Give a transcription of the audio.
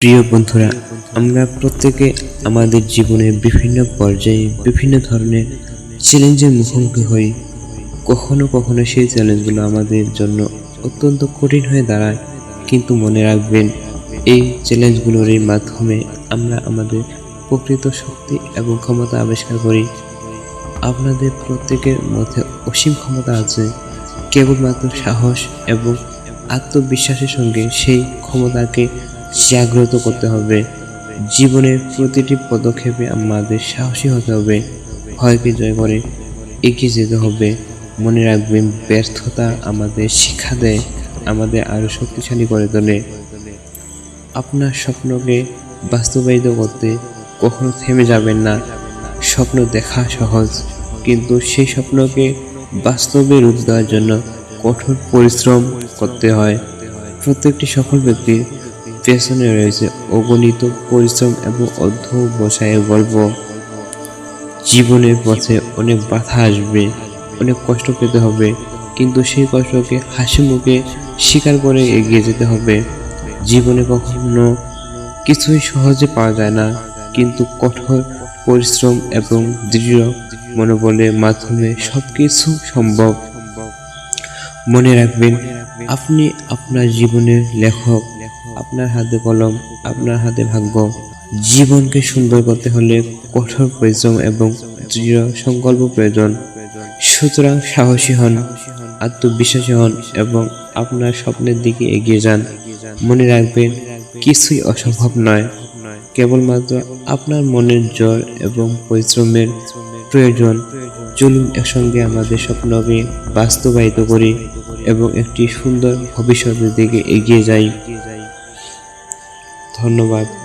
প্রিয় বন্ধুরা, আমরা প্রত্যেকে আমাদের জীবনের বিভিন্ন পর্যায়ে বিভিন্ন ধরনের চ্যালেঞ্জের মুখোমুখি হই। কখনো কখনো সেই চ্যালেঞ্জগুলো আমাদের জন্য অত্যন্ত কঠিন হয়ে দাঁড়ায়। কিন্তু মনে রাখবেন, এই চ্যালেঞ্জগুলোর মাধ্যমে আমরা আমাদের প্রকৃত শক্তি এবং ক্ষমতা আবিষ্কার করি। আপনাদের প্রত্যেকের মধ্যে অসীম ক্ষমতা আছে। কেবলমাত্র সাহস এবং আত্মবিশ্বাসের সঙ্গে সেই ক্ষমতাকে জাগ্রত করতে হবে। জীবনের প্রতিটি পদক্ষেপে আমাদের সাহসী হতে হবে। ভয়কে জয় করে এগিয়ে যেতে হবে। মনে রাখবেন, ব্যর্থতা আমাদের শিক্ষা দেয়, আমাদের আরও শক্তিশালী করে তোলে। আপনার স্বপ্নকে বাস্তবায়িত করতে কখনো থেমে যাবেন না। স্বপ্ন দেখা সহজ, কিন্তু সেই স্বপ্নকে বাস্তবে রূপ দেওয়ার জন্য কঠোর পরিশ্রম করতে হয়। প্রত্যেকটি সফল ব্যক্তির পেছনে রয়েছে। অগণিত পরিশ্রম এবং অধ্যবসায়ের গল্প জীবনের পথে অনেক বাধা আসবে, অনেক কষ্ট পেতে হবে, কিন্তু সেই কষ্টকে হাসি মুখে স্বীকার করে এগিয়ে যেতে হবে। জীবনে কখনো কিছুই সহজে পাওয়া যায় না, কিন্তু কঠোর পরিশ্রম এবং দৃঢ় মনোবলের মাধ্যমে সব কিছু সম্ভব। মনে রাখবেন, আপনি আপনার জীবনের লেখক। আপনার হাতে কলম, আপনার হাতে ভাগ্য। জীবনকে সুন্দর করতে হলে কঠোর পরিশ্রম এবং দৃঢ় সংকল্প প্রয়োজন। সুতরাং সাহসী হন, আত্মবিশ্বাসী হন এবং আপনার স্বপ্নের দিকে এগিয়ে যান। মনে রাখবেন, কিছুই অসম্ভব নয়। কেবলমাত্র আপনার মনের জোর এবং পরিশ্রমের প্রয়োজন। চলুন একসঙ্গে আমাদের স্বপ্নকে বাস্তবায়িত করি এবং একটি সুন্দর ভবিষ্যতের দিকে এগিয়ে যাই। ধন্যবাদ।